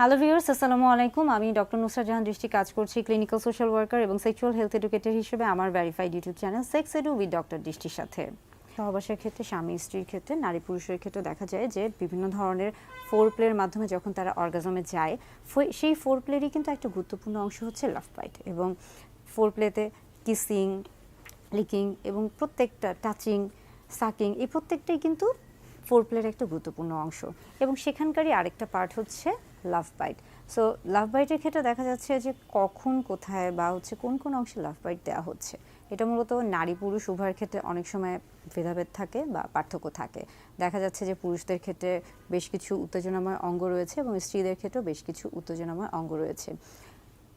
Hello viewers আসসালামু আলাইকুম আমি ডক্টর নুসরাত জাহান দৃষ্টি কাজ করছি ক্লিনিক্যাল সোশ্যাল ওয়ার্কার এবং সেক্সুয়াল হেলথ এডুকেটর হিসেবে আমার verified YouTube channel sex edu with doctor দৃষ্টির সাথে। সহবাসের ক্ষেত্রে স্বামী, স্ত্রীর ক্ষেত্রে নারী পুরুষের ক্ষেত্রে দেখা যায় যে বিভিন্ন ধরনের ফোর প্লের মাধ্যমে যখন তারা অর্গাজমে যায় সেই ফোর প্লেরই কিন্তু একটা গুরুত্বপূর্ণ অংশ হচ্ছে লাভ বাইট এবং ফোর প্লেতে কিসিং লিকিং এবং প্রত্যেকটা টাচিং সাকিং এই প্রত্যেকটাই কিন্তু ফোর প্লের একটা গুরুত্বপূর্ণ অংশ। এবং সেখানকারই আরেকটা পার্ট হচ্ছে লাভ বাইট। সো লাভ বাইটের ক্ষেত্রে দেখা যাচ্ছে যে কখন, কোথায় বা হচ্ছে কোন কোন অংশে লাভ বাইট দেওয়া হচ্ছে। এটা মূলত নারী পুরুষ উভয়ের ক্ষেত্রে অনেক সময় ভেদাভেদ থাকে বা পার্থক্য থাকে। দেখা যাচ্ছে যে পুরুষদের ক্ষেত্রে বেশ কিছু উত্তেজনাময় অঙ্গ রয়েছে এবং স্ত্রীদের ক্ষেত্রেও বেশ কিছু উত্তেজনাময় অঙ্গ রয়েছে।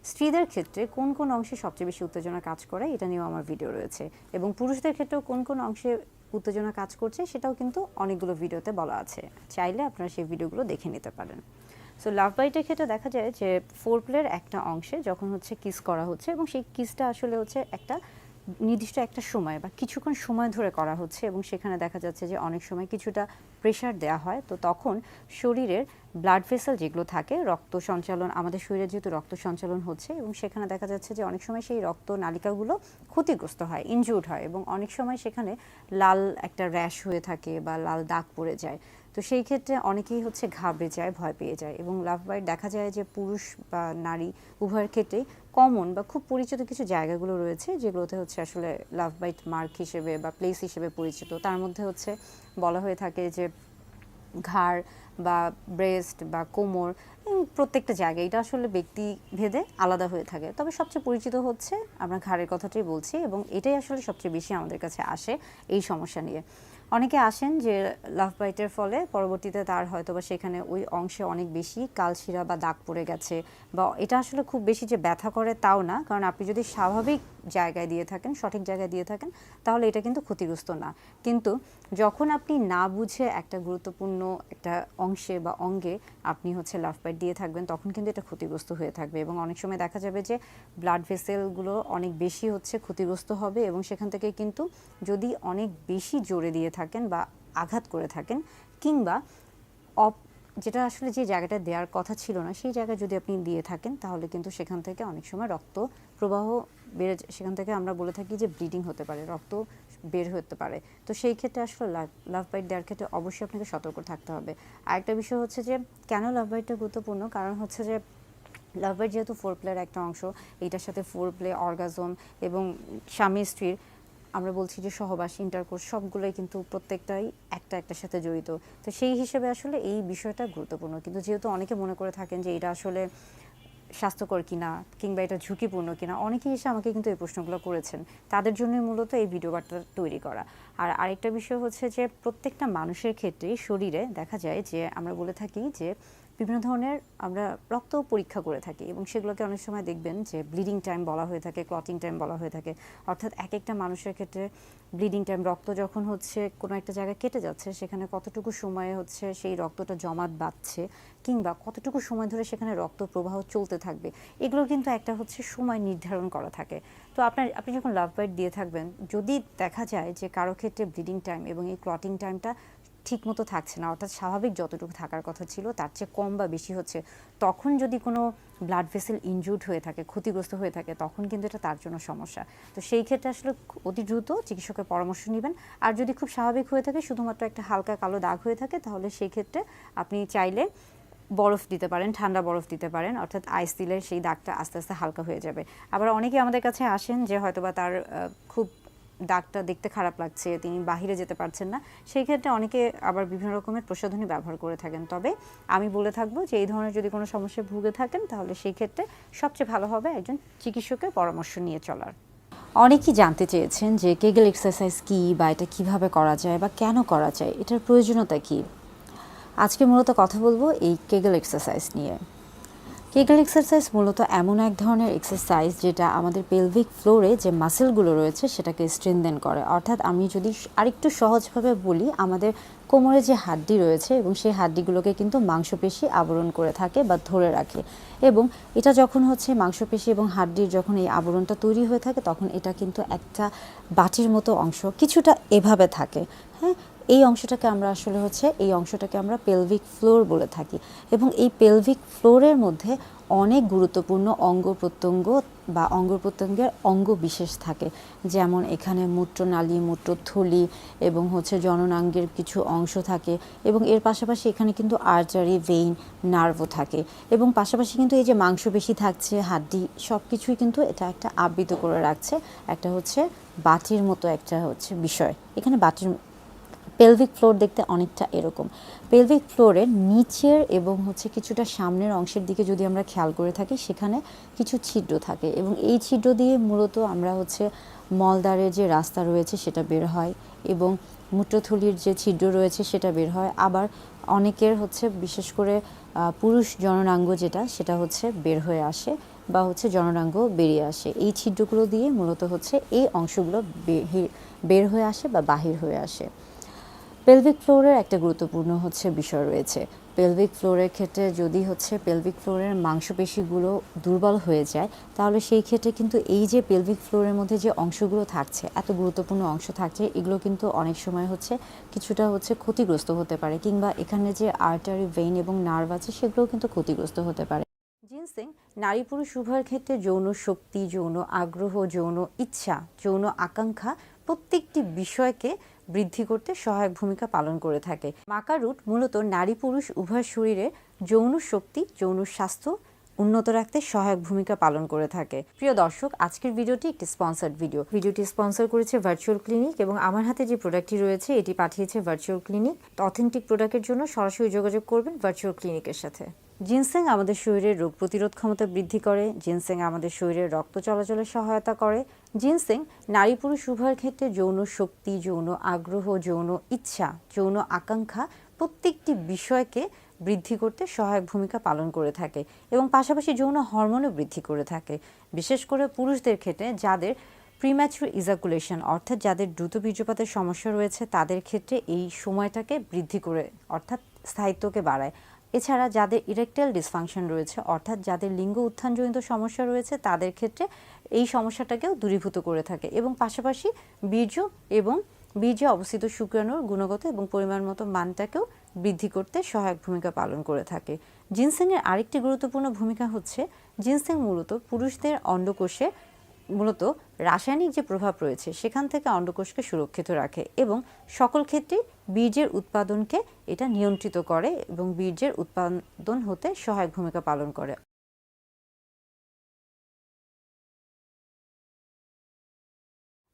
স্ত্রীদের ক্ষেত্রে কোন কোন অংশে সবচেয়ে বেশি উত্তেজনা কাজ করে এটা নিয়েও আমার ভিডিও রয়েছে। এবং পুরুষদের ক্ষেত্রেও কোন কোন অংশে উত্তেজনা কাজ করছে সেটাও কিন্তু অনেকগুলো ভিডিওতে বলা আছে। চাইলে আপনারা সেই ভিডিওগুলো দেখে নিতে পারেন। সো লাভ বাইটের ক্ষেত্রে দেখা যায় যে ফোর প্লের একটা অংশে যখন হচ্ছে কিস করা হচ্ছে এবং সেই কিসটা আসলে হচ্ছে একটা নির্দিষ্ট একটা সময় বা কিছুক্ষণ সময় ধরে করা হচ্ছে এবং সেখানে দেখা যাচ্ছে যে অনেক সময় কিছুটা প্রেশার দেওয়া হয়। তো তখন শরীরের ব্লাড ভেসেল যেগুলো থাকে, রক্ত সঞ্চালন, আমাদের শরীরে যেহেতু রক্ত সঞ্চালন হচ্ছে এবং সেখানে দেখা যাচ্ছে যে অনেক সময় সেই রক্ত নালিকাগুলো ক্ষতিগ্রস্ত হয় ইনজুর্ড হয় এবং অনেক সময় সেখানে লাল একটা র্যাশ হয়ে থাকে বা লাল দাগ পড়ে যায়। তো সেই ক্ষেত্রে অনেকেই হচ্ছে ঘাবড়ে যায়, ভয় পেয়ে যায় এবং লাভ বাইট দেখা যায় যে পুরুষ বা নারী উভয়ের ক্ষেত্রেই কমন বা খুব পরিচিত কিছু জায়গাগুলো রয়েছে যেগুলোতে হচ্ছে আসলে লাভ বাইট মার্ক হিসেবে বা প্লেস হিসেবে পরিচিত। তার মধ্যে হচ্ছে বলা হয়ে থাকে যে ঘাড় বা ব্রেস্ট বা কোমর প্রত্যেকটা জায়গায় এটা আসলে ব্যক্তি ভেদে আলাদা হয়ে থাকে। তবে সবচেয়ে পরিচিত হচ্ছে আমরা ঘাড়ের কথাটাই বলছি এবং এটাই আসলে সবচেয়ে বেশি আমাদের কাছে আসে এই সমস্যা নিয়ে। অনেকে আসেন যে লাভ বাইটের ফলে পরবর্তীতে তার হয়তো বা সেখানে ওই অংশে অনেক বেশি কালশিরা বা দাগ পড়ে গেছে বা এটা আসলে খুব বেশি যে ব্যথা করে তাও না। কারণ আপনি যদি স্বাভাবিক জায়গায় দিয়ে থাকেন, সঠিক জায়গায় দিয়ে থাকেন, তাহলে এটা কিন্তু ক্ষতিগ্রস্ত না। কিন্তু যখন আপনি না বুঝে একটা গুরুত্বপূর্ণ একটা অংশে বা অঙ্গে আপনি হচ্ছে লাভ বাইট দিয়ে থাকবেন, তখন কিন্তু এটা ক্ষতিগ্রস্ত হয়ে থাকবে এবং অনেক সময় দেখা যাবে যে ব্লাড ভেসেলগুলো অনেক বেশি হচ্ছে ক্ষতিগ্রস্ত হবে এবং সেখান থেকে কিন্তু যদি অনেক বেশি জোরে দিয়ে থাকেন বা আঘাত করে থাকেন কিংবা অপ, যেটা আসলে যে জায়গাটা দেওয়ার কথা ছিল না, সেই জায়গায় যদি আপনি দিয়ে থাকেন, তাহলে কিন্তু সেখান থেকে অনেক সময় রক্ত প্রবাহ বেড়ে সেখান থেকে আমরা বলে থাকি যে ব্লিডিং হতে পারে, রক্ত বের হতে পারে। তো সেই ক্ষেত্রে আসলে লাভ বাইট দেওয়ার ক্ষেত্রে অবশ্যই আপনাকে সতর্ক থাকতে হবে। আরেকটা বিষয় হচ্ছে যে, কেন লাভ বাইটটা গুরুত্বপূর্ণ? কারণ হচ্ছে যে লাভের যেহেতু ফোর প্লের একটা অংশ, এইটার সাথে ফোর প্লে অর্গাজম এবং স্বামী, স্ত্রীর আমরা বলছি যে সহবাস ইন্টারকোর্স সবগুলোই কিন্তু প্রত্যেকটাই একটা একটার সাথে জড়িত। তো সেই হিসেবে আসলে এই বিষয়টা গুরুত্বপূর্ণ। কিন্তু যেহেতু অনেকে মনে করে থাকেন যে এটা আসলে স্বাস্থ্যকর কিনা কিংবা এটা ঝুঁকিপূর্ণ কিনা অনেকেই এসে আমাকে কিন্তু এই প্রশ্নগুলো করেছেন। তাদের জন্যই মূলত এই ভিডিও বার্তা তৈরি করা। আর আরেকটা বিষয় হচ্ছে যে প্রত্যেকটা মানুষের ক্ষেত্রেই শরীরে দেখা যায় যে আমরা বলে থাকি যে বিভিন্ন ধরনের আমরা রক্ত পরীক্ষা করে থাকি এবং সেগুলোকে অনেক সময় দেখবেন যে ব্লিডিং টাইম বলা হয়ে থাকে ক্লটিং টাইম বলা হয়ে থাকে। অর্থাৎ এক একটা মানুষের ক্ষেত্রে ব্লিডিং টাইম রক্ত যখন হচ্ছে কোনো একটা জায়গায় কেটে যাচ্ছে, সেখানে কতটুকু সময়ে হচ্ছে সেই রক্তটা জমাট বাঁধছে কিংবা কতটুকু সময় ধরে সেখানে রক্ত প্রবাহ চলতে থাকবে, এগুলোর কিন্তু একটা হচ্ছে সময় নির্ধারণ করা থাকে। তো আপনার, আপনি যখন লাভ বাইট দিয়ে থাকবেন, যদি দেখা যায় যে কারও ক্ষেত্রে ব্লিডিং টাইম এবং এই ক্লটিং টাইমটা ঠিক মতো থাকছে না। অর্থাৎ স্বাভাবিক যতটুকু থাকার কথা ছিল, তার চেয়ে কম বা বেশি হচ্ছে। তখন যদি কোনো ব্লাড ভেসেল ইনজুর্ড হয়ে থাকে, ক্ষতিগ্রস্ত হয়ে থাকে, তখন কিন্তু এটা তার জন্য সমস্যা। তো সেই ক্ষেত্রে আসলে অতি দ্রুত চিকিৎসকের পরামর্শ নেবেন। আর যদি খুব স্বাভাবিক হয়ে থাকে, শুধুমাত্র একটা হালকা কালো দাগ হয়ে থাকে, তাহলে সেই ক্ষেত্রে আপনি চাইলে বরফ দিতে পারেন, ঠান্ডা বরফ দিতে পারেন। অর্থাৎ আইস দিলে সেই দাগটা আস্তে আস্তে হালকা হয়ে যাবে। আবার অনেকে আমাদের কাছে আসেন যে হয়তোবা তার খুব দাগটা দেখতে খারাপ লাগছে, তিনি বাহিরে যেতে পারছেন না। সেই ক্ষেত্রে অনেকে আবার বিভিন্ন রকমের প্রসাধনী ব্যবহার করে থাকেন। তবে আমি বলে থাকব যে, এই ধরনের যদি কোনো সমস্যায় ভুগে থাকেন, তাহলে সেই ক্ষেত্রে সবচেয়ে ভালো হবে একজন চিকিৎসকের পরামর্শ নিয়ে চলার। অনেকেই জানতে চেয়েছেন যে, কেগেল এক্সারসাইজ কী বা এটা কীভাবে করা যায় বা কেন করা যায়, এটার প্রয়োজনীয়তা কী? আজকে মূলত কথা বলব এই কেগেল এক্সারসাইজ নিয়ে। কেগেল এক্সারসাইজ মূলত এমন এক ধরনের এক্সারসাইজ যেটা আমাদের পেলভিক ফ্লোরে যে মাসেলগুলো রয়েছে সেটাকে স্ট্রেনদেন করে। অর্থাৎ আমি যদি আরেকটু সহজভাবে বলি, আমাদের কোমরে যে হাড্ডি রয়েছে এবং সেই হাড্ডিগুলোকে কিন্তু মাংসপেশি আবরণ করে থাকে বা ধরে রাখে এবং এটা যখন হচ্ছে মাংসপেশি এবং হাড্ডির যখন এই আবরণটা তৈরি হয়ে থাকে, তখন এটা কিন্তু একটা বাটির মতো অংশ কিছুটা এভাবে থাকে। হ্যাঁ? এই অংশটাকে আমরা আসলে হচ্ছে, এই অংশটাকে আমরা পেলভিক ফ্লোর বলে থাকি। এবং এই পেলভিক ফ্লোরের মধ্যে অনেক গুরুত্বপূর্ণ অঙ্গ প্রত্যঙ্গ বা অঙ্গ প্রত্যঙ্গের অঙ্গ বিশেষ থাকে। যেমন এখানে মূত্রনালী, মূত্রথলি এবং হচ্ছে জননাঙ্গের কিছু অংশ থাকে এবং এর পাশাপাশি এখানে কিন্তু আর্টারি ভেইন নার্ভও থাকে। এবং পাশাপাশি কিন্তু এই যে মাংসপেশি থাকছে, হাড্ডি সব কিছুই কিন্তু এটা একটা আবৃত করে রাখছে। একটা হচ্ছে বাটির মতো একটা হচ্ছে বিষয়। এখানে বাটির পেলভিক ফ্লোর দেখতে অনেকটা এরকম। পেলভিক ফ্লোরের নিচের এবং হচ্ছে কিছুটা সামনের অংশের দিকে যদি আমরা খেয়াল করে থাকি, সেখানে কিছু ছিদ্র থাকে এবং এই ছিদ্র দিয়ে মূলত আমরা হচ্ছে মলদ্বারের যে রাস্তা রয়েছে সেটা বের হয় এবং মূত্রথলির যে ছিদ্র রয়েছে সেটা বের হয়। আবার অনেকের হচ্ছে বিশেষ করে পুরুষ জননাঙ্গ যেটা, সেটা হচ্ছে বের হয়ে আসে বা হচ্ছে জননাঙ্গ বেরিয়ে আসে। এই ছিদ্রগুলো দিয়ে মূলত হচ্ছে এই অংশগুলো বের হয়ে আসে বা বাহির হয়ে আসে। পেলভিক ফ্লোরের একটা গুরুত্বপূর্ণ হচ্ছে বিষয় রয়েছে। পেলভিক ফ্লোরের ক্ষেত্রে যদি হচ্ছে পেলভিক ফ্লোরের মাংসপেশিগুলো দুর্বল হয়ে যায়, তাহলে সেই ক্ষেত্রে কিন্তু এই যে পেলভিক ফ্লোরের মধ্যে যে অংশগুলো থাকছে, এত গুরুত্বপূর্ণ অংশ থাকছে, এগুলো কিন্তু অনেক সময় হচ্ছে কিছুটা হচ্ছে ক্ষতিগ্রস্ত হতে পারে কিংবা এখানে যে আর্টারি ভেইন এবং নার্ভ আছে, সেগুলোও কিন্তু ক্ষতিগ্রস্ত হতে পারে। জিনসিং নারী পুরুষ উভয়ের ক্ষেত্রে যৌন শক্তি, যৌন আগ্রহ, যৌন ইচ্ছা, যৌন আকাঙ্ক্ষা প্রত্যেকটি বিষয়কে বৃদ্ধি করতে সহায়ক ভূমিকা পালন করে থাকে। মাকা রুট মূলত নারী পুরুষ উভয় শরীরে যৌন শক্তি, যৌন স্বাস্থ্য উন্নত রাখতে সহায়ক ভূমিকা পালন করে থাকে। প্রিয় দর্শক, আজকের ভিডিওটি একটি স্পন্সার্ড ভিডিও ভিডিওটি স্পন্সর করেছে ভার্চুয়াল ক্লিনিক এবং আমার হাতে যে প্রোডাক্টটি রয়েছে, এটি পাঠিয়েছে ভার্চুয়াল ক্লিনিক অথেন্টিক প্রোডাক্টের জন্য সরাসরি যোগাযোগ করবেন ভার্চুয়াল ক্লিনিকের সাথে। জিনসেং আমাদের শরীরের রোগ প্রতিরোধ ক্ষমতা বৃদ্ধি করে। জিনসেং আমাদের শরীরের রক্ত চলাচলে সহায়তা করে। জিনসেং নারী পুরুষ উভয়ের ক্ষেত্রে যৌন শক্তি, যৌন আগ্রহ, যৌন ইচ্ছা, যৌন আকাঙ্ক্ষা প্রত্যেকটি বিষয়কে বৃদ্ধি করতে সহায়ক ভূমিকা পালন করে থাকে এবং পাশাপাশি যৌন হরমোনও বৃদ্ধি করে থাকে। বিশেষ করে পুরুষদের ক্ষেত্রে যাদের প্রিম্যাচুর ইজাকুলেশন অর্থাৎ যাদের দ্রুত বীর্যপাতের সমস্যা রয়েছে, তাদের ক্ষেত্রে এই সময়টাকে বৃদ্ধি করে, অর্থাৎ স্থায়িত্বকে বাড়ায়। এছাড়া যাদের ইরেকটাইল ডিসফাংশন রয়েছে, অর্থাৎ যাদের লিঙ্গ উত্থানজনিত সমস্যা রয়েছে, তাদের ক্ষেত্রে এই সমস্যাটাকেও দূরীভূত করে থাকে এবং পাশাপাশি বীর্য এবং বীর্যে অবস্থিত শুক্রাণুর গুণগত এবং পরিমাণ মতো মানটাকেও বৃদ্ধি করতে সহায়ক ভূমিকা পালন করে থাকে। জিনসেংয়ের আরেকটি গুরুত্বপূর্ণ ভূমিকা হচ্ছে জিনসেং মূলত পুরুষদের অন্ডকোষে মূলত রাসায়নিক যে প্রভাব রয়েছে, সেখান থেকে অন্ডকোষকে সুরক্ষিত রাখে এবং সকল ক্ষেত্রে বীর্যের উৎপাদনকে এটা নিয়ন্ত্রিত করে এবং বীর্যের উৎপাদন হতে সহায়ক ভূমিকা পালন করে।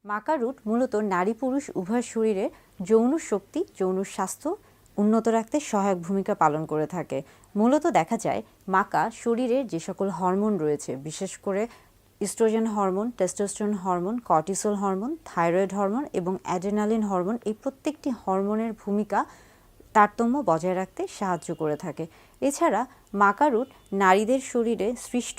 মাকা রুট মূলত নারী পুরুষ উভয় শরীরে যৌন শক্তি, যৌন স্বাস্থ্য উন্নত রাখতে সহায়ক ভূমিকা পালন করে থাকে। মূলত দেখা যায় মাকা শরীরের যে সকল হরমোন রয়েছে, বিশেষ করে oestrogen hormone, testosterone hormone, cortisol hormone, thyroid hormone এবং অ্যাডেনালিন হরমোন এই প্রত্যেকটি হরমোনের ভূমিকা তারতম্য বজায় রাখতে সাহায্য করে থাকে। এছাড়া মাকারুট নারীদের শরীরে সৃষ্ট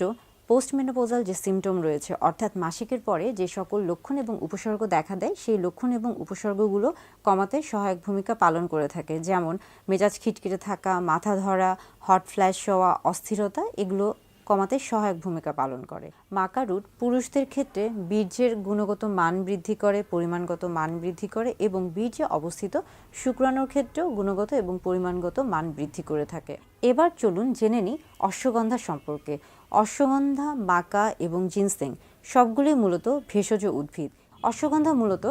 পোস্টমেনোপোজাল যে সিমটম রয়েছে, অর্থাৎ মাসিকের পরে যে সকল লক্ষণ এবং উপসর্গ দেখা দেয়, সেই লক্ষণ এবং উপসর্গগুলো কমাতে সহায়ক ভূমিকা পালন করে থাকে। যেমন মেজাজ খিটখিটে থাকা, মাথা ধরা হট ফ্ল্যাশ হওয়া, অস্থিরতা, এগুলো কমাতে সহায়ক ভূমিকা পালন করে। মাকা রুট পুরুষদের ক্ষেত্রে বীর্যের গুণগত মান বৃদ্ধি করে, পরিমাণগত মান বৃদ্ধি করে এবং বীর্যে অবস্থিত শুক্রাণুর ক্ষেত্রেও গুণগত এবং পরিমাণগত মান বৃদ্ধি করে থাকে। এবার চলুন জেনে নিই অশ্বগন্ধা সম্পর্কে। অশ্বগন্ধা, মাকা এবং জিনসেং সবগুলোই মূলত ভেষজ উদ্ভিদ। অশ্বগন্ধা মূলত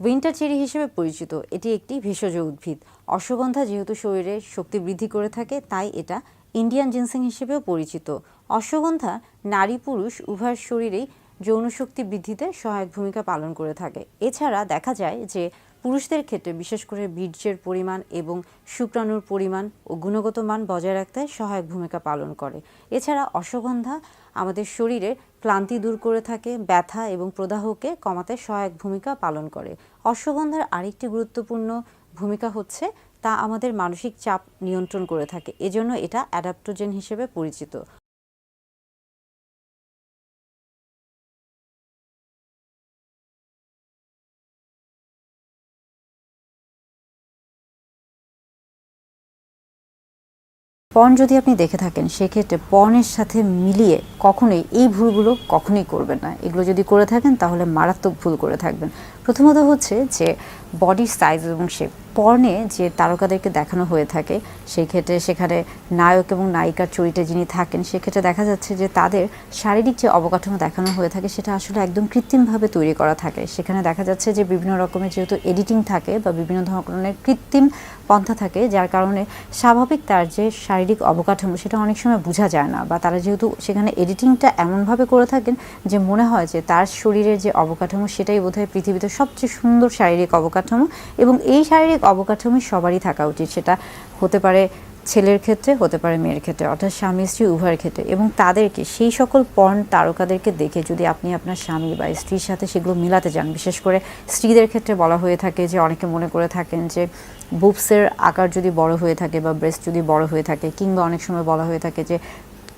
উইন্টার চেরি হিসেবে পরিচিত। এটি একটি ভেষজ উদ্ভিদ। অশ্বগন্ধা যেহেতু শরীরে শক্তি বৃদ্ধি করে থাকে, তাই এটা ইন্ডিয়ান জিনসিং হিসেবেও পরিচিত। অশ্বগন্ধা নারী পুরুষ উভয়ের শরীরেই যৌন শক্তি বৃদ্ধিতে সহায়ক ভূমিকা পালন করে থাকে। এছাড়া দেখা যায় যে পুরুষদের ক্ষেত্রে বিশেষ করে বীর্যের পরিমাণ এবং শুক্রাণুর পরিমাণ ও গুণগত মান বজায় রাখতে সহায়ক ভূমিকা পালন করে। এছাড়া অশ্বগন্ধা আমাদের শরীরে ক্লান্তি দূর করে থাকে, ব্যথা এবং প্রদাহকে কমাতে সহায়ক ভূমিকা পালন করে। অশ্বগন্ধার আরেকটি গুরুত্বপূর্ণ ভূমিকা হচ্ছে তা আমাদের মানসিক চাপ নিয়ন্ত্রণ করে থাকে। এজন্য এটা অ্যাডাপ্টোজেন হিসেবে পরিচিত। পর্ন যদি আপনি দেখে থাকেন, সেক্ষেত্রে পণের সাথে মিলিয়ে কখনোই এই ভুলগুলো কখনোই করবেন না। এগুলো যদি করে থাকেন, তাহলে মারাত্মক ভুল করে থাকবেন। প্রথমত হচ্ছে যে বডি সাইজ এবং শেপ পর্নে যে তারকাদেরকে দেখানো হয়ে থাকে, সেই ক্ষেত্রে সেখানে নায়ক এবং নায়িকার চরিত্রে যিনি থাকেন সেক্ষেত্রে দেখা যাচ্ছে যে তাদের শারীরিক যে অবকাঠামো দেখানো হয়ে থাকে, সেটা আসলে একদম কৃত্রিমভাবে তৈরি করা থাকে। সেখানে দেখা যাচ্ছে যে বিভিন্ন রকমের যেহেতু এডিটিং থাকে বা বিভিন্ন ধরনের কৃত্রিম পন্থা থাকে, যার কারণে স্বাভাবিক তার যে শারীরিক অবকাঠামো, সেটা অনেক সময় বোঝা যায় না বা তারা যেহেতু সেখানে এডিটিংটা এমনভাবে করে থাকেন যে মনে হয় যে তার শরীরের যে অবকাঠামো, সেটাই বোধহয় পৃথিবীতে সবচেয়ে সুন্দর শারীরিক অবকাঠামো এবং এই শারীরিক অবকাঠামো সবারই থাকা উচিত। সেটা হতে পারে ছেলের ক্ষেত্রে, হতে পারে মেয়ের ক্ষেত্রে, অর্থাৎ স্বামী, স্ত্রী উভয়ের ক্ষেত্রে এবং তাদেরকে, সেই সকল পর্ন তারকাদেরকে দেখে যদি আপনি আপনার স্বামী বা স্ত্রীর সাথে সেগুলো মিলাতে যান বিশেষ করে স্ত্রীদের ক্ষেত্রে বলা হয়ে থাকে যে, অনেকে মনে করে থাকেন যে, বুবসের আকার যদি বড় হয়ে থাকে বা ব্রেস্ট যদি বড় হয়ে থাকে কিংবা অনেক সময় বলা হয়ে থাকে যে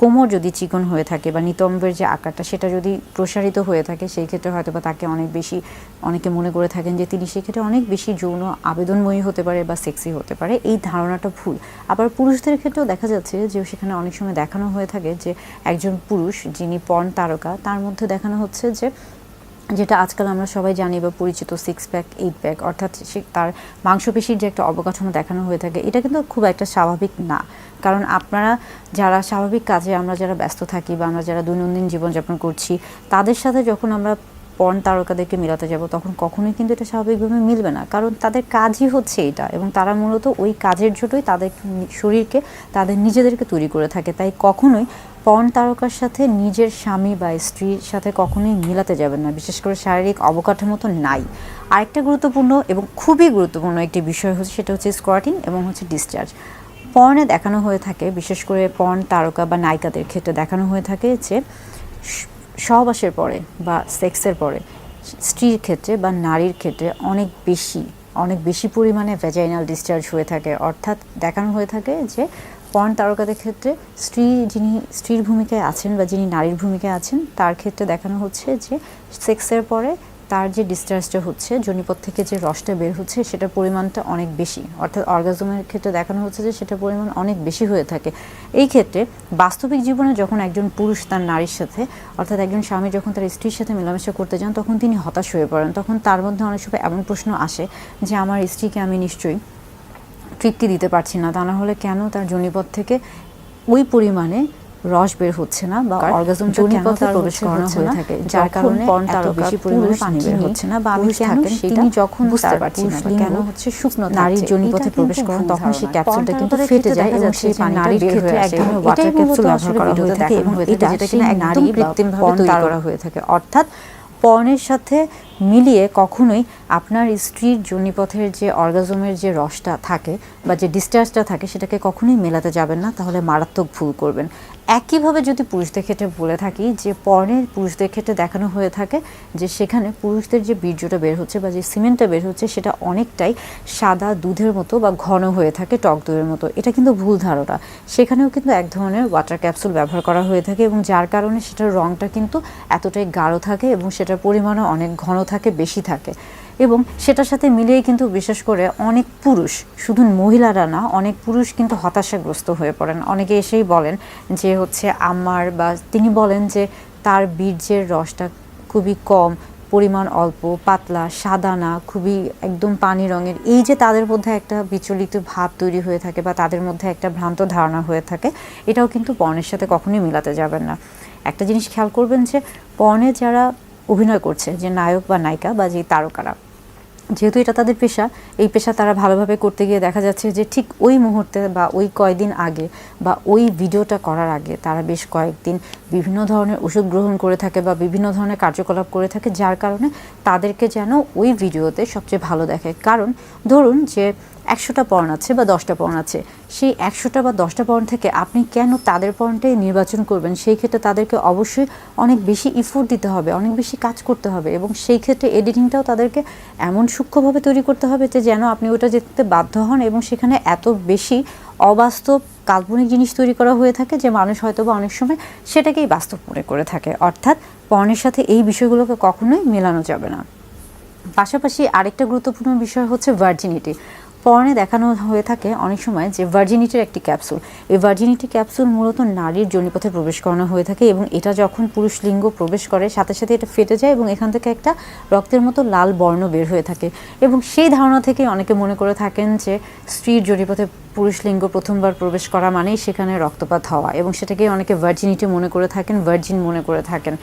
কোমর যদি চিকন হয়ে থাকে বা নিতম্বের যে আকারটা সেটা যদি প্রসারিত হয়ে থাকে, সেই ক্ষেত্রে হয়তো বা তাকে অনেক বেশি, অনেকে মনে করে থাকেন যে তিনি সেক্ষেত্রে অনেক বেশি যৌন আবেদনময়ী হতে পারে বা সেক্সি হতে পারে। এই ধারণাটা ভুল। আবার পুরুষদের ক্ষেত্রেও দেখা যাচ্ছে যে সেখানে অনেক সময় দেখানো হয়ে থাকে যে একজন পুরুষ যিনি পর্ন তারকা, তার মধ্যে দেখানো হচ্ছে যে যেটা আজকাল আমরা সবাই জানি বা পরিচিত সিক্স প্যাক এইট প্যাক অর্থাৎ সে তার মাংসপেশির যে একটা অবকাঠামো দেখানো হয়ে থাকে, এটা কিন্তু খুব একটা স্বাভাবিক না। কারণ আপনারা যারা স্বাভাবিক কাজে আমরা যারা ব্যস্ত থাকি বা আমরা যারা দৈনন্দিন জীবনযাপন করছি, তাদের সাথে যখন আমরা পর্ন তারকাদেরকে মিলাতে যাব, তখন কখনোই কিন্তু এটা স্বাভাবিকভাবে মিলবে না। কারণ তাদের কাজই হচ্ছে এটা এবং তারা মূলত ওই কাজের জন্যই তাদের শরীরকে, তাদের নিজেদেরকে তৈরি করে থাকে। তাই কখনোই পর্ন তারকার সাথে নিজের স্বামী বা স্ত্রীর সাথে কখনোই মিলাতে যাবেন না। বিশেষ করে শারীরিক অবকাঠামো তো নাই। আরেকটা গুরুত্বপূর্ণ এবং খুবই গুরুত্বপূর্ণ একটি বিষয় হচ্ছে, সেটা হচ্ছে স্কোয়াটিং এবং হচ্ছে ডিসচার্জ পর্নে দেখানো হয়ে থাকে, বিশেষ করে পর্ন তারকা বা নায়িকাদের ক্ষেত্রে দেখানো হয়ে থাকে যে সহবাসের পরে বা সেক্সের পরে, স্ত্রীর ক্ষেত্রে বা নারীর ক্ষেত্রে অনেক বেশি অনেক বেশি পরিমাণে ভ্যাজাইনাল ডিসচার্জ হয়ে থাকে। অর্থাৎ দেখানো হয়ে থাকে যে পর্ন তারকাদের ক্ষেত্রে স্ত্রী যিনি স্ত্রীর ভূমিকায় আছেন বা যিনি নারীর ভূমিকায় আছেন, তার ক্ষেত্রে দেখানো হচ্ছে যে সেক্সের পরে তার যে ডিসচার্জটা হচ্ছে জনিপথ থেকে যে রসটা বের হচ্ছে, সেটার পরিমাণটা অনেক বেশি। অর্থাৎ অর্গাজমের ক্ষেত্রে দেখানো হচ্ছে যে সেটার পরিমাণ অনেক বেশি হয়ে থাকে। এই ক্ষেত্রে বাস্তবিক জীবনে যখন একজন পুরুষ তার নারীর সাথে, অর্থাৎ একজন স্বামী যখন তার স্ত্রীর সাথে মেলামেশা করতে যান, তখন তিনি হতাশ হয়ে পড়েন। তখন তার মধ্যে অনেক সময় এমন প্রশ্ন আসে যে, আমার স্ত্রীকে আমি নিশ্চয়ই তৃপ্তি দিতে পারছি না। তা না হলে কেন তার জনিপথ থেকে ওই পরিমাণে রস বের হচ্ছে না বা অর্গাজম জনিপথে প্রবেশ করানো হয়ে থাকে যার কারণে পর্ন তার বেশি পরিমাণে পানি বের হচ্ছে না বা আমি কেন তিনি যখন বুঝতে পারছি না কেন হচ্ছে শুকনো নারীর জনিপথে প্রবেশ করেন তখন সেই ক্যাপসুলটা কিন্তু ফেটে যায় এবং সেই পানি নারীর ক্ষেত্রে এক ধরনের ওয়াটার ক্যাপসুল ব্যবহার করা হয়ে থাকে এবং এটা যেটা কিনা নারী কৃত্রিমভাবে তৈরি করা হয়ে থাকে। অর্থাৎ পর্নের সাথে মিলিয়ে কখনোই আপনার স্ত্রীর জনিপথের যে অর্গাজমের যে রসটা থাকে বা যে ডিসচার্জটা থাকে সেটাকে কখনোই মেলাতে যাবেন না তাহলে মারাত্মক ভুল করবেন একইভাবে যদি পুরুষদের ক্ষেত্রে বলে থাকি যে পর্নের পুরুষদের ক্ষেত্রে দেখানো হয়ে থাকে যে সেখানে পুরুষদের যে বীর্যটা বের হচ্ছে বা যে সিমেন্টটা বের হচ্ছে সেটা অনেকটাই সাদা দুধের মতো বা ঘন হয়ে থাকে, টক দুধের মতো। এটা কিন্তু ভুল ধারণা। সেখানেও কিন্তু এক ধরনের ওয়াটার ক্যাপসুল ব্যবহার করা হয়ে থাকে এবং যার কারণে সেটার রঙটা কিন্তু এতটাই গাঢ় থাকে এবং সেটার পরিমাণও অনেক ঘন থাকে, বেশি থাকে। এবং সেটার সাথে মিলিয়ে কিন্তু বিশেষ করে অনেক পুরুষ, শুধু মহিলারা না, অনেক পুরুষ কিন্তু হতাশাগ্রস্ত হয়ে পড়েন। অনেকে এসেই বলেন যে হচ্ছে আমার বা তিনি বলেন যে তার বীর্যের রসটা খুবই কম, পরিমাণ অল্প, পাতলা, সাদা না, খুবই একদম পানি রঙের। এই যে তাদের মধ্যে একটা বিচলিত ভাব তৈরি হয়ে থাকে বা তাদের মধ্যে একটা ভ্রান্ত ধারণা হয়ে থাকে, এটাও কিন্তু পর্নের সাথে কখনোই মিলাতে যাবেন না। একটা জিনিস খেয়াল করবেন যে পর্নে যারা অভিনয় করছে, যে নায়ক বা নায়িকা বা যে তারকারা যেহেতু এটা তাদের পেশা, এই পেশা তারা ভালোভাবে করতে গিয়ে দেখা যাচ্ছে যে ঠিক ওই মুহূর্তে বা ওই কয়দিন আগে বা ওই ভিডিওটা করার আগে তারা বেশ কয়েকদিন বিভিন্ন ধরনের ওষুধ গ্রহণ করে থাকে বা বিভিন্ন ধরনের কার্যকলাপ করে থাকে, যার কারণে তাদেরকে যেন ওই ভিডিওতে সবচেয়ে ভালো দেখে কারণ ধরুন যে একশোটা পর্ন আছে বা দশটা পর্ন আছে, সেই একশোটা বা দশটা পর্ন থেকে আপনি কেন তাদের পর্নটাই নির্বাচন করবেন? সেই ক্ষেত্রে তাদেরকে অবশ্যই অনেক বেশি ইফোর্ট দিতে হবে, অনেক বেশি কাজ করতে হবে এবং সেই ক্ষেত্রে এডিটিংটাও তাদেরকে এমন সূক্ষ্মভাবে তৈরি করতে হবে যে যেন আপনি ওটা যেতে বাধ্য হন এবং সেখানে এত বেশি অবাস্তব কাল্পনিক জিনিস তৈরি করা হয়ে থাকে যে মানুষ হয়তো বা অনেক সময় সেটাকেই বাস্তব মনে করে থাকে। অর্থাৎ পর্নের সাথে এই বিষয়গুলোকে কখনোই মেলানো যাবে না। পাশাপাশি আরেকটা গুরুত্বপূর্ণ বিষয় হচ্ছে ভার্জিনিটি পর্নে দেখানো হয়ে থাকে অনেক সময় যে ভার্জিনিটির একটি ক্যাপসুল এই ভার্জিনিটি ক্যাপসুল মূলত নারীর জনিপথে প্রবেশ করানো হয়ে থাকে এবং এটা যখন পুরুষ লিঙ্গ প্রবেশ করে, সাথে সাথে এটা ফেটে যায় এবং এখান থেকে একটা রক্তের মতো লাল বর্ণ বের হয়ে থাকে। এবং সেই ধারণা থেকে অনেকে মনে করে থাকেন যে স্ত্রীর জনিপথে পুরুষ লিঙ্গ প্রথমবার প্রবেশ করা মানেই সেখানে রক্তপাত হওয়া এবং সেটাকে অনেকে ভার্জিনিটি মনে করে থাকেন ভার্জিন মনে করে থাকেন।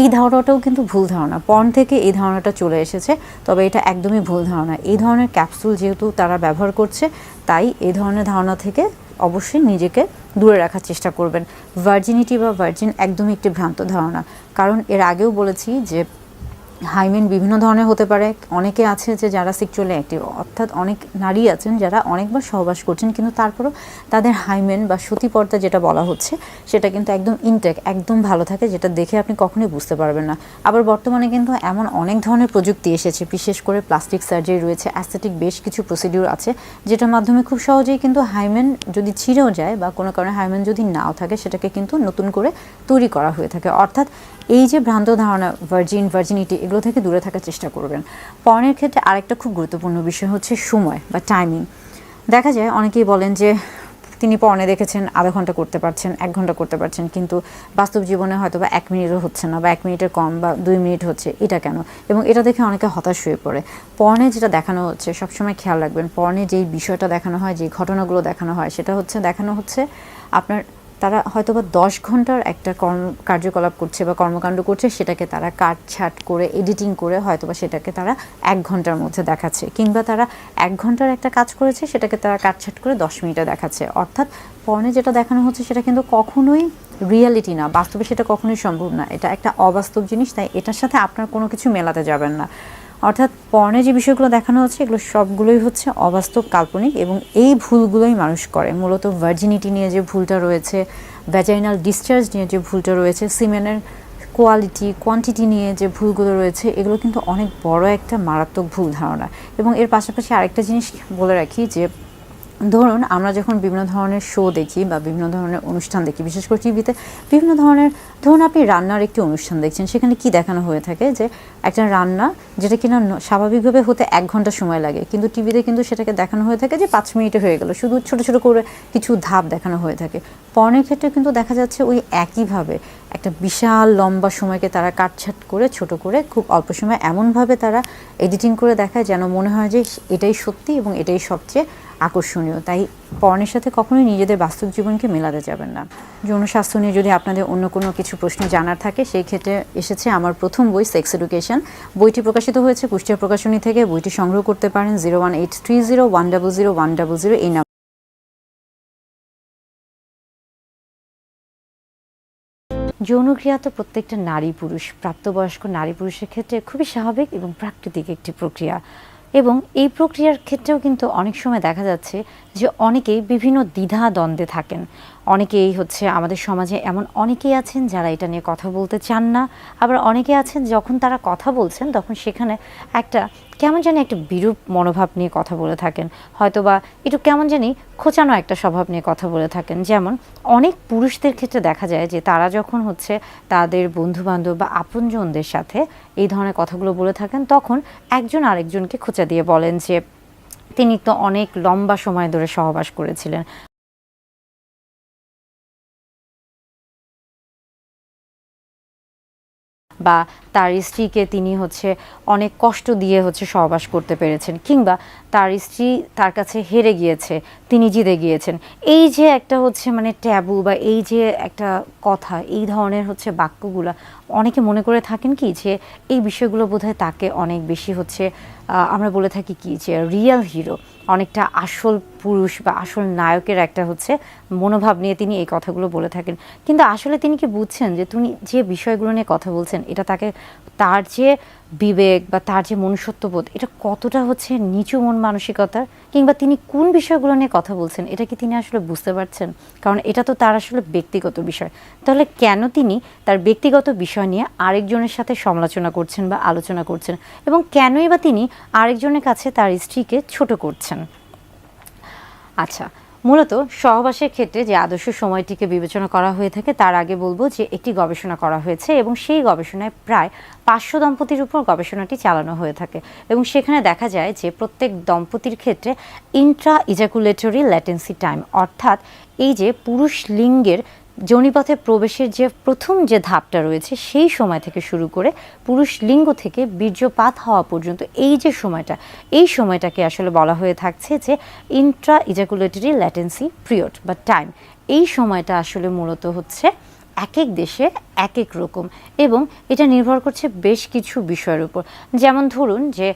এই ধারণাটাও কিন্তু ভুল ধারণা। পর্ন থেকে এই ধারণাটা চলে এসেছে, তবে এটা একদমই ভুল ধারণা। এই ধরনের ক্যাপসুল যেহেতু তারা ব্যবহার করছে, তাই এই ধরনের ধারণা থেকে অবশ্যই নিজেকে দূরে রাখার চেষ্টা করবেন। ভার্জিনিটি বা ভার্জিন একদমই একটি ভ্রান্ত ধারণা। কারণ এর আগেও বলেছি যে হাইমেন বিভিন্ন ধরনের হতে পারে। অনেকে আছে যে যারা সেক্সুয়ালি অ্যাক্টিভ অর্থাৎ অনেক নারী আছেন যারা অনেকবার সহবাস করছেন, কিন্তু তারপরও তাদের হাইমেন বা সতীপর্দা যেটা বলা হচ্ছে, সেটা কিন্তু একদম ইনটেক একদম ভালো থাকে, যেটা দেখে আপনি কখনোই বুঝতে পারবেন না। আবার বর্তমানে কিন্তু এমন অনেক ধরনের প্রযুক্তি এসেছে, বিশেষ করে প্লাস্টিক সার্জারি রয়েছে অ্যাস্থেটিক বেশ কিছু প্রসিডিউর আছে, যেটার মাধ্যমে খুব সহজেই কিন্তু হাইমেন যদি ছিঁড়েও যায় বা কোনো কারণে হাইমেন যদি নাও থাকে, সেটাকে কিন্তু নতুন করে তৈরি করা হয়ে থাকে। অর্থাৎ এই যে ভ্রান্ত ধারণা ভার্জিন ভার্জিনিটি এগুলো থেকে দূরে থাকার চেষ্টা করবেন। পর্নের ক্ষেত্রে আরেকটা খুব গুরুত্বপূর্ণ বিষয় হচ্ছে সময় বা টাইমিং দেখা যায়, অনেকেই বলেন যে তিনি পর্নে দেখেছেন, আধা ঘণ্টা করতে পারছেন, এক ঘণ্টা করতে পারছেন, কিন্তু বাস্তব জীবনে হয়তো বা এক মিনিটও হচ্ছে না বা এক মিনিটের কম বা দুই মিনিট হচ্ছে, এটা কেন? এবং এটা দেখে অনেকে হতাশ হয়ে পড়ে। পর্নে যেটা দেখানো হচ্ছে, সবসময় খেয়াল রাখবেন পর্নে যেই বিষয়টা দেখানো হয় যে ঘটনাগুলো দেখানো হয়, সেটা হচ্ছে, দেখানো হচ্ছে আপনার তারা হয়তো বা দশ ঘণ্টার একটা কর্ম, কার্যকলাপ করছে বা কর্মকাণ্ড করছে, সেটাকে তারা কাটছাট করে এডিটিং করে হয়তো বা সেটাকে তারা এক ঘণ্টার মধ্যে দেখাচ্ছে। কিংবা তারা এক ঘণ্টার একটা কাজ করেছে, সেটাকে তারা কাটছাট করে দশ মিনিটে দেখাচ্ছে। অর্থাৎ পর্নে যেটা দেখানো হচ্ছে, সেটা কিন্তু কখনোই রিয়ালিটি না, বাস্তবে সেটা কখনোই সম্ভব না। এটা একটা অবাস্তব জিনিস, তাই এটার সাথে আপনার কোনো কিছু মেলাতে যাবেন না। অর্থাৎ পর্নে যে বিষয়গুলো দেখানো হচ্ছে, এগুলো সবগুলোই হচ্ছে অবাস্তব কাল্পনিক এবং এই ভুলগুলোই মানুষ করে। মূলত ভার্জিনিটি নিয়ে যে ভুলটা রয়েছে ভ্যাজাইনাল ডিসচার্জ নিয়ে যে ভুলটা রয়েছে সিমেনের কোয়ালিটি কোয়ান্টিটি নিয়ে যে ভুলগুলো রয়েছে, এগুলো কিন্তু অনেক বড় একটা মারাত্মক ভুল ধারণা। এবং এর পাশাপাশি আরেকটা জিনিস বলে রাখি যে ধরুন, আমরা যখন বিভিন্ন ধরনের শো দেখি বা বিভিন্ন ধরনের অনুষ্ঠান দেখি, বিশেষ করে টিভিতে বিভিন্ন ধরনের, ধরুন আপনি রান্নার একটি অনুষ্ঠান দেখছেন, সেখানে কি দেখানো হয়ে থাকে? যে একটা রান্না যেটা কিনা স্বাভাবিকভাবে হতে এক ঘণ্টা সময় লাগে, কিন্তু টিভিতে কিন্তু সেটাকে দেখানো হয়ে থাকে যে পাঁচ মিনিটে হয়ে গেল, শুধু ছোট ছোট করে কিছু ধাপ দেখানো হয়ে থাকে। পর্নের ক্ষেত্রে কিন্তু দেখা যাচ্ছে ওই একইভাবে একটা বিশাল লম্বা সময়কে তারা কাটছাট করে, ছোট করে, খুব অল্প সময় এমনভাবে তারা এডিটিং করে দেখায় যেন মনে হয় যে এটাই সত্যি এবং এটাই সবচেয়ে আকর্ষণীয়। তাই পর্নের সাথে কখনোই নিজেদের বাস্তব জীবনকে মেলাতে যাবেন না। যৌন স্বাস্থ্য নিয়ে যদি আপনাদের অন্য কোনো কিছু প্রশ্ন জানার থাকে, সেই ক্ষেত্রে এসেছে আমার প্রথম বই সেক্স এডুকেশন বইটি প্রকাশিত হয়েছে কুষ্টিয়া প্রকাশনী থেকে। বইটি সংগ্রহ করতে পারেন zero one eight three zero one double zero one double zero এই নাম্বার যৌনক্রিয়া তো প্রত্যেকটা নারী পুরুষ প্রাপ্তবয়স্ক নারী পুরুষের ক্ষেত্রে খুবই স্বাভাবিক এবং প্রাকৃতিক একটি প্রক্রিয়া। এবং এই প্রক্রিয়ার ক্ষেত্রেও কিন্তু অনেক সময় দেখা যাচ্ছে যে অনেকেই বিভিন্ন দ্বিধা দ্বন্দ্বে থাকেন। অনেকেই হচ্ছে আমাদের সমাজে এমন অনেকেই আছেন যারা এটা নিয়ে কথা বলতে চান না। আবার অনেকে আছেন যখন তারা কথা বলছেন তখন সেখানে একটা কেমন জানি একটা বিরূপ মনোভাব নিয়ে কথা বলে থাকেন। হয়তো বা একটু কেমন জানি খোঁচানো একটা স্বভাব নিয়ে কথা বলে থাকেন। যেমন অনেক পুরুষদের ক্ষেত্রে দেখা যায় যে তারা যখন হচ্ছে তাদের বন্ধু বান্ধব বা আপনজনদের সাথে এই ধরনের কথাগুলো বলে থাকেন তখন একজন আরেকজনকে খোঁচা দিয়ে বলেন যে তিনি তো অনেক লম্বা সময় ধরে সহবাস করেছিলেন। বা তার স্ত্রীকে তিনি হচ্ছে অনেক কষ্ট দিয়ে হচ্ছে সহবাস করতে পেরেছেন কিংবা তার স্ত্রী তার কাছে হেরে গিয়েছে, তিনি জিতে গিয়েছেন। এই যে একটা হচ্ছে মানে ট্যাবু বা এই যে একটা কথা, এই ধরনের হচ্ছে বাক্যগুলা অনেকে মনে করে থাকেন কি যে এই বিষয়গুলো বোধহয় তাকে অনেক বেশি হচ্ছে আমরা বলে থাকি কি যে রিয়েল হিরো অনেকটা আসল পুরুষ বা আসল নায়কের একটা হচ্ছে মনোভাব নিয়ে তিনি এই কথাগুলো বলে থাকেন। কিন্তু আসলে তিনি কি বুঝছেন যে তিনি যে বিষয়গুলো নিয়ে কথা বলছেন, এটা তাকে তার যে বিবেক বা তার যে মনুষ্যত্ববোধ, এটা কতটা হচ্ছে নিচু মন মানসিকতার কিংবা তিনি কোন বিষয়গুলো নিয়ে কথা বলছেন, এটা কি তিনি আসলে বুঝতে পারছেন? কারণ এটা তো তার আসলে ব্যক্তিগত বিষয়। তাহলে কেন তিনি তার ব্যক্তিগত বিষয় নিয়ে আরেকজনের সাথে সমালোচনা করছেন বা আলোচনা করছেন? এবং কেনই বা তিনি আরেকজনের কাছে তার স্ত্রীকে ছোট করছেন? আচ্ছা মূলত সহবাসের ক্ষেত্রে যে আদর্শ সময়টিকে বিবেচনা করা হয়ে থাকে, তার আগে বলব যে একটি গবেষণা করা হয়েছে এবং সেই গবেষণায় প্রায় পাঁচশো দম্পতির উপর গবেষণাটি চালানো হয়ে থাকে। এবং সেখানে দেখা যায় যে প্রত্যেক দম্পতির ক্ষেত্রে ইন্ট্রা ইজাকুলেটরি ল্যাটেন্সি টাইম অর্থাৎ এই যে পুরুষ লিঙ্গের যোনিপথে প্রবেশের যে প্রথম যে ধাপটা রয়েছে, সেই সময় থেকে শুরু করে পুরুষ লিঙ্গ থেকে বীর্যপাত হওয়া পর্যন্ত এই যে সময়টা, এই সময়টাকে আসলে বলা হয়ে থাকছে যে ইন্ট্রা ইজাকুলেটরি ল্যাটেন্সি পিরিয়ড বা টাইম এই সময়টা আসলে মূলত হচ্ছে এক এক দেশে এক এক রকম এবং এটা নির্ভর করছে বেশ কিছু বিষয়ের উপর। যেমন ধরুন যে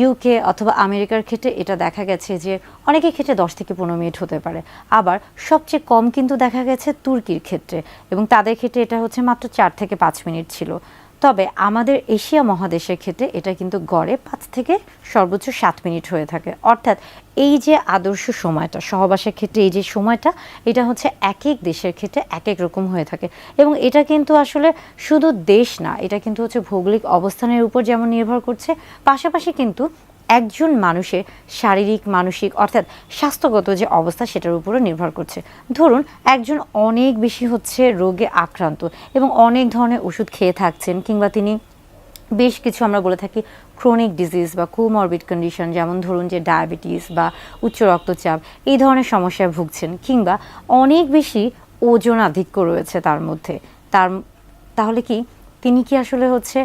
ইউকে অথবা আমেরিকার ক্ষেত্রে এটা দেখা গেছে যে অনেকের ক্ষেত্রে দশ থেকে পনেরো মিনিট হতে পারে। আবার সবচেয়ে কম কিন্তু দেখা গেছে তুর্কির ক্ষেত্রে এবং তাদের ক্ষেত্রে এটা হচ্ছে মাত্র চার থেকে পাঁচ মিনিট ছিল। তবে আমাদের এশিয়া মহাদেশের ক্ষেত্রে এটা কিন্তু গড়ে পাঁচ থেকে সর্বোচ্চ সাত মিনিট হয়ে থাকে। অর্থাৎ এই যে আদর্শ সময়টা, সহবাসের ক্ষেত্রে এই যে সময়টা, এটা হচ্ছে এক এক দেশের ক্ষেত্রে এক এক রকম হয়ে থাকে। এবং এটা কিন্তু আসলে শুধু দেশ না, এটা কিন্তু হচ্ছে ভৌগোলিক অবস্থানের উপর যেমন নির্ভর করছে, পাশাপাশি কিন্তু একজন মানুষের শারীরিক, মানসিক, অর্থাৎ স্বাস্থ্যগত যে অবস্থা সেটার উপরও নির্ভর করছে। ধরুন, একজন অনেক বেশি হচ্ছে রোগে আক্রান্ত এবং অনেক ধরনের ওষুধ খেয়ে থাকছেন কিংবা তিনি বেশ কিছু আমরা বলে থাকি ক্রনিক ডিজিজ বা কোমরবিড কন্ডিশন যেমন ধরুন যে ডায়াবেটিস বা উচ্চ রক্তচাপ, এই ধরনের সমস্যায় ভুগছেন কিংবা অনেক বেশি ওজন আধিক্য রয়েছে তার মধ্যে। তার, তাহলে কি তিনি কি আসলে হচ্ছে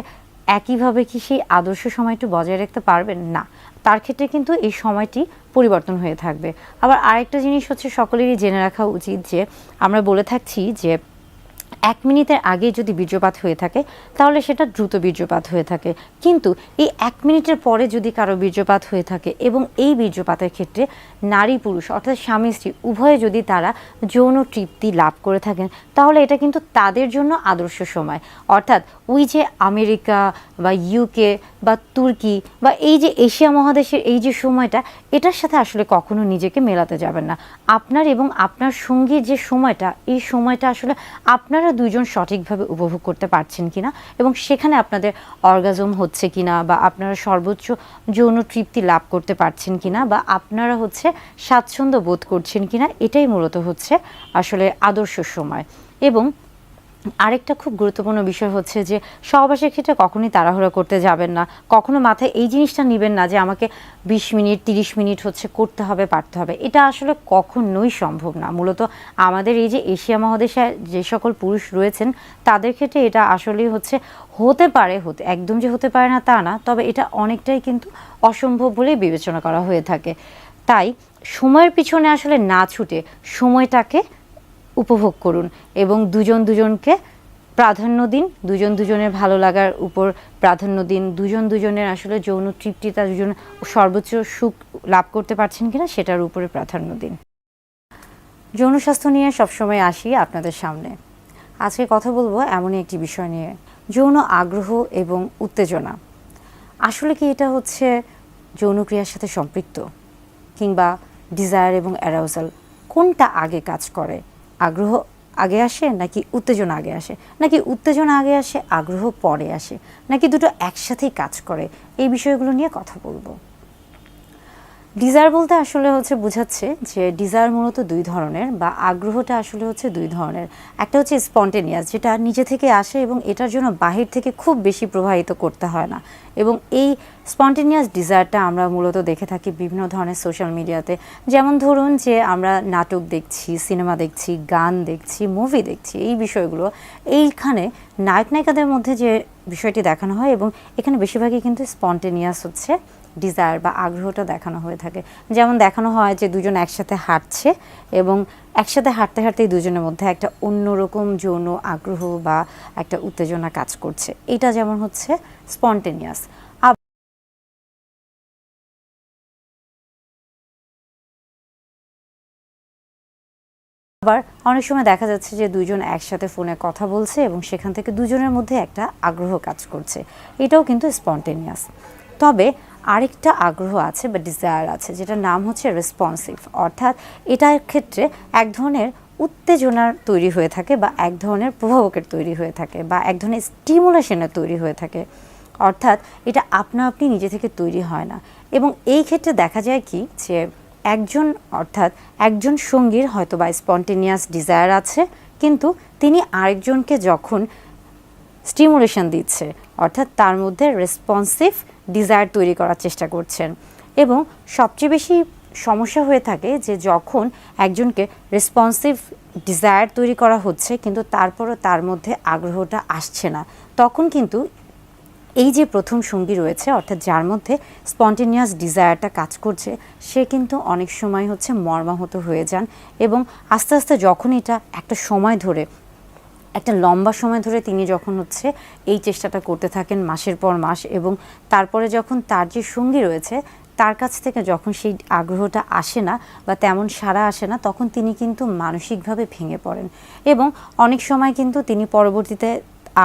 একইভাবে কি সেই আদর্শ সময়টি বজায় রাখতে পারবেন? না। তার ক্ষেত্রে কিন্তু এই সময়টি পরিবর্তন হয়ে থাকবে। আবার আরেকটা জিনিস হচ্ছে সকলেরই জেনে রাখা উচিত যে আমরা বলে থাকছি যে এক মিনিটের আগে যদি বীর্যপাত হয়ে থাকে, তাহলে সেটা দ্রুত বীর্যপাত হয়ে থাকে। কিন্তু এই এক মিনিটের পরে যদি কারও বীর্যপাত হয়ে থাকে এবং এই বীর্যপাতের ক্ষেত্রে নারী পুরুষ অর্থাৎ স্বামী স্ত্রী, উভয়ে যদি তারা যৌন তৃপ্তি লাভ করে থাকেন, তাহলে এটা কিন্তু তাদের জন্য আদর্শ সময়। অর্থাৎ ওই যে আমেরিকা বা ইউকে বা তুর্কি বা এই যে এশিয়া মহাদেশের এই যে সময়টা, এটার সাথে আসলে কখনো নিজেকে মেলাতে যাবেন না। আপনার এবং আপনার সঙ্গীর যে সময়টা, এই সময়টা আসলে আপনারা দুইজন সঠিকভাবে উপভোগ করতে পারছেন কিনা এবং সেখানে আপনাদের অর্গাজম হচ্ছে কিনা বা আপনারা সর্বোচ্চ যৌন তৃপ্তি লাভ করতে পারছেন কিনা বা আপনারা হচ্ছে স্বাচ্ছন্দ্য বোধ করছেন কিনা, এটাই মূলত হচ্ছে আসলে আদর্শ সময়। এবং আরেকটা খুব গুরুত্বপূর্ণ বিষয় হচ্ছে যে সহবাসের ক্ষেত্রে কখনোই তাড়াহুড়া করতে যাবেন না। কখনো মাথায় এই জিনিসটা নেবেন না যে আমাকে বিশ মিনিট, তিরিশ মিনিট হচ্ছে করতে হবে, পারতে হবে। এটা আসলে কখনোই সম্ভব না। মূলত আমাদের এই যে এশিয়া মহাদেশে যে সকল পুরুষ রয়েছেন, তাদের ক্ষেত্রে এটা আসলেই হচ্ছে হতে পারে, হতে একদম যে হতে পারে না তা না, তবে এটা অনেকটাই কিন্তু অসম্ভব বলেই বিবেচনা করা হয়ে থাকে। তাই সময়ের পিছনে আসলে না ছুটে সময়টাকে উপভোগ করুন এবং দুজন দুজনকে প্রাধান্য দিন, দুজন দুজনের ভালো লাগার উপর প্রাধান্য দিন, দুজন দুজনের আসলে যৌন তৃপ্তিতা, দুজন সর্বোচ্চ সুখ লাভ করতে পারছেন কিনা সেটার উপরে প্রাধান্য দিন। যৌন স্বাস্থ্য নিয়ে সবসময় আসি আপনাদের সামনে। আজকে কথা বলব এমনই একটি বিষয় নিয়ে, যৌন আগ্রহ এবং উত্তেজনা। আসলে কি এটা হচ্ছে যৌনক্রিয়ার সাথে সম্পৃক্ত কিংবা ডিজায়ার এবং অ্যারাউজাল কোনটা আগে কাজ করে আগ্রহ আগে আসে নাকি উত্তেজনা আগে আসে? নাকি উত্তেজনা আগে আসে, আগ্রহ পরে আসে? নাকি দুটো একসাথেই কাজ করে? এই বিষয়গুলো নিয়ে কথা বলব। ডিজায়ার বলতে আসলে হচ্ছে বোঝাচ্ছে যে ডিজায়ার মূলত দুই ধরনের বা আগ্রহটা আসলে হচ্ছে দুই ধরনের। একটা হচ্ছে স্পন্টেনিয়াস যেটা নিজে থেকে আসে এবং এটার জন্য বাহির থেকে খুব বেশি প্রভাবিত করতে হয় না। এবং এই স্পন্টেনিয়াস ডিজায়ারটা আমরা মূলত দেখে থাকি বিভিন্ন ধরনের সোশ্যাল মিডিয়াতে যেমন ধরুন যে আমরা নাটক দেখছি সিনেমা দেখছি, গান দেখছি মুভি দেখছি, এই বিষয়গুলো। এইখানে নায়ক নায়িকাদের মধ্যে যে বিষয়টি দেখানো হয় এবং এখানে বেশিরভাগই কিন্তু স্পন্টেনিয়াস হচ্ছে। ডিজায়ার বা আগ্রহটা দেখানো হয়ে থাকে। যেমন দেখানো হয় যে দুজন একসাথে হাঁটছে এবং একসাথে হাঁটতে হাঁটতেই দুজনের মধ্যে একটা অন্যরকম যৌন আগ্রহ বা একটা উত্তেজনা কাজ করছে। এটা যেমন হচ্ছে স্পন্টেনিয়াস। আবার অনেক সময় দেখা যাচ্ছে যে দুজন একসাথে ফোনে কথা বলছে এবং সেখান থেকে দুজনের মধ্যে একটা আগ্রহ কাজ করছে। এটাও কিন্তু স্পন্টেনিয়াস। তবে আরেকটা আগ্রহ আছে বা ডিজায়ার আছে, যেটার নাম হচ্ছে রেসপন্সিভ অর্থাৎ এটার ক্ষেত্রে এক ধরনের উত্তেজনার তৈরি হয়ে থাকে বা এক ধরনের প্রভাবকের তৈরি হয়ে থাকে বা এক ধরনের স্টিমুলেশনের তৈরি হয়ে থাকে। অর্থাৎ এটা আপনা আপনি নিজে থেকে তৈরি হয় না। এবং এই ক্ষেত্রে দেখা যায় কি যে একজন, অর্থাৎ একজন সঙ্গীর হয়তো বা স্পন্টেনিয়াস ডিজায়ার আছে, কিন্তু তিনি আরেকজনকে যখন স্টিমুলেশন দিচ্ছে অর্থাৎ তার মধ্যে রেসপন্সিভ ডিজায়ার তৈরি করার চেষ্টা করছেন। এবং সবচেয়ে বেশি সমস্যা হয়ে থাকে যে যখন একজনকে রেসপন্সিভ ডিজায়ার তৈরি করা হচ্ছে, কিন্তু তারপরও তার মধ্যে আগ্রহটা আসছে না, তখন কিন্তু এই যে প্রথম সঙ্গী রয়েছে, অর্থাৎ যার মধ্যে স্পন্টেনিয়াস ডিজায়ারটা কাজ করছে, সে কিন্তু অনেক সময় হচ্ছে মর্মাহত হয়ে যান এবং আস্তে আস্তে যখন এটা একটা সময় ধরে একটা লম্বা সময় ধরে তিনি যখন হচ্ছে এই চেষ্টাটা করতে থাকেন মাসের পর মাস এবং তারপরে যখন তার যে সঙ্গী রয়েছে, তার কাছ থেকে যখন সেই আগ্রহটা আসে না বা তেমন সাড়া আসে না, তখন তিনি কিন্তু মানসিকভাবে ভেঙে পড়েন এবং অনেক সময় কিন্তু তিনি পরবর্তীতে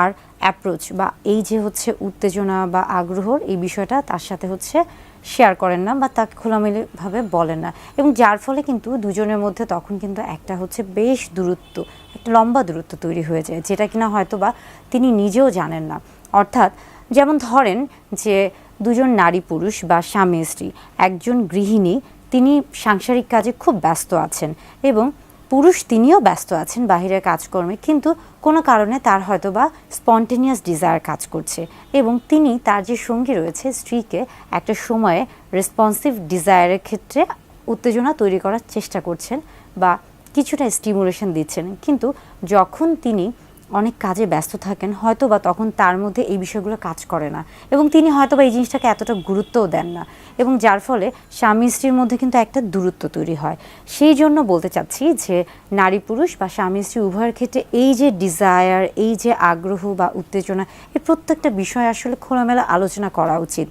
আর অ্যাপ্রোচ বা এই যে হচ্ছে উত্তেজনা বা আগ্রহর এই বিষয়টা তার সাথে হচ্ছে শেয়ার করেন না বা তাকে খোলামেলিভাবে বলেন না। এবং যার ফলে কিন্তু দুজনের মধ্যে তখন কিন্তু একটা হচ্ছে বেশ দূরত্ব, একটা লম্বা দূরত্ব তৈরি হয়ে যায়, যেটা কিনা হয়তো বা তিনি নিজেও জানেন না। অর্থাৎ যেমন ধরেন যে দুজন নারী পুরুষ বা স্বামী স্ত্রী, একজন গৃহিণী, তিনি সাংসারিক কাজে খুব ব্যস্ত আছেন এবং পুরুষ তিনিও ব্যস্ত আছেন বাহিরের কাজকর্মে, কিন্তু কোনো কারণে তার হয়তো বা স্পন্টেনিয়াস ডিজায়ার কাজ করছে এবং তিনি তার যে সঙ্গী রয়েছে, স্ত্রীকে একটা সময়ে রেসপন্সিভ ডিজায়ারের ক্ষেত্রে উত্তেজনা তৈরি করার চেষ্টা করছেন বা কিছুটা স্টিমুলেশন দিচ্ছেন। কিন্তু যখন তিনি অনেক কাজে ব্যস্ত থাকেন হয়তো বা তখন তার মধ্যে এই বিষয়গুলো কাজ করে না এবং তিনি হয়তো বা এই জিনিসটাকে এতটা গুরুত্বও দেন না এবং যার ফলে স্বামী স্ত্রীর মধ্যে কিন্তু একটা দূরত্ব তৈরি হয়। সেই জন্য বলতে চাচ্ছি যে নারী পুরুষ বা স্বামী স্ত্রী উভয়ের ক্ষেত্রে এই যে ডিজায়ার এই যে আগ্রহ বা উত্তেজনা এই প্রত্যেকটা বিষয় আসলে খোলামেলা আলোচনা করা উচিত।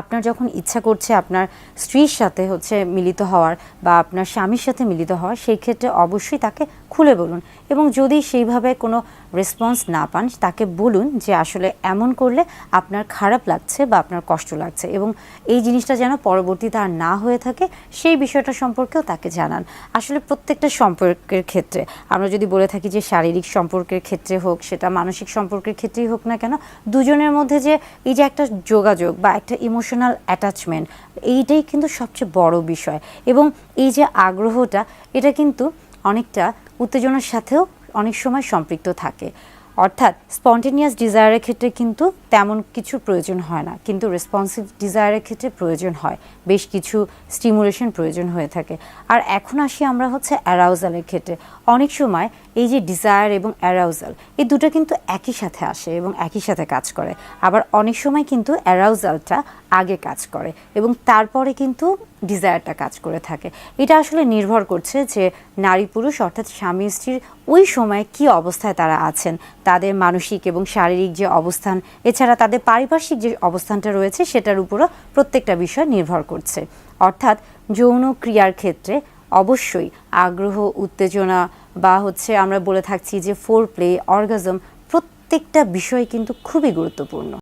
আপনার যখন ইচ্ছা করছে আপনার স্ত্রীর সাথে হচ্ছে মিলিত হওয়ার বা আপনার স্বামীর সাথে মিলিত হওয়ার, সেই ক্ষেত্রে অবশ্যই তাকে খুলে বলুন। এবং যদি সেইভাবে কোনো রেসপন্স না পান, তাকে বলুন যে আসলে এমন করলে আপনার খারাপ লাগছে বা আপনার কষ্ট লাগছে এবং এই জিনিসটা যেন পরবর্তীতে আর না হয়ে থাকে, সেই বিষয়টা সম্পর্কেও তাকে জানান। আসলে প্রত্যেকটা সম্পর্কের ক্ষেত্রে, আমরা যদি বলে থাকি যে শারীরিক সম্পর্কের ক্ষেত্রে হোক, সেটা মানসিক সম্পর্কের ক্ষেত্রেই হোক না কেন, দুজনের মধ্যে যে এই যে একটা যোগাযোগ বা একটা ইমোশনাল অ্যাটাচমেন্ট এইটাই কিন্তু সবচেয়ে বড় বিষয়। এবং এই যে আগ্রহটা, এটা কিন্তু অনেকটা উত্তেজনার সাথেও অনেক সময় সম্পৃক্ত থাকে। অর্থাৎ স্পন্টেনিয়াস ডিজায়ারের ক্ষেত্রে কিন্তু তেমন কিছু প্রয়োজন হয় না। কিন্তু রেসপন্সিভ ডিজায়ারের ক্ষেত্রে প্রয়োজন হয়। বেশ কিছু স্টিমুলেশন প্রয়োজন হয়ে থাকে। আর এখন আসি আমরা হচ্ছে অ্যারাউজালের ক্ষেত্রে। অনেক সময় এই যে ডিজায়ার এবং অ্যারাউজাল, এই দুটো কিন্তু একই সাথে আসে এবং একই সাথে কাজ করে। আবার অনেক সময় কিন্তু অ্যারাউজালটা আগে কাজ করে এবং তারপরে কিন্তু ডিজায়ারটা কাজ করে থাকে। এটা আসলে নির্ভর করছে যে নারী পুরুষ অর্থাৎ স্বামী স্ত্রীর ওই সময় কি অবস্থায় তারা আছেন, তাদের মানসিক এবং শারীরিক যে অবস্থান, এছাড়া তাদের পারিপার্শ্বিক যে অবস্থানটা রয়েছে সেটার উপরও প্রত্যেকটা বিষয় নির্ভর করছে। অর্থাৎ যৌন ক্রিয়ার ক্ষেত্রে অবশ্যই আগ্রহ, উত্তেজনা বা হচ্ছে আমরা বলে থাকছি যে ফোর প্লে অর্গাজম প্রত্যেকটা বিষয় কিন্তু খুবই গুরুত্বপূর্ণ।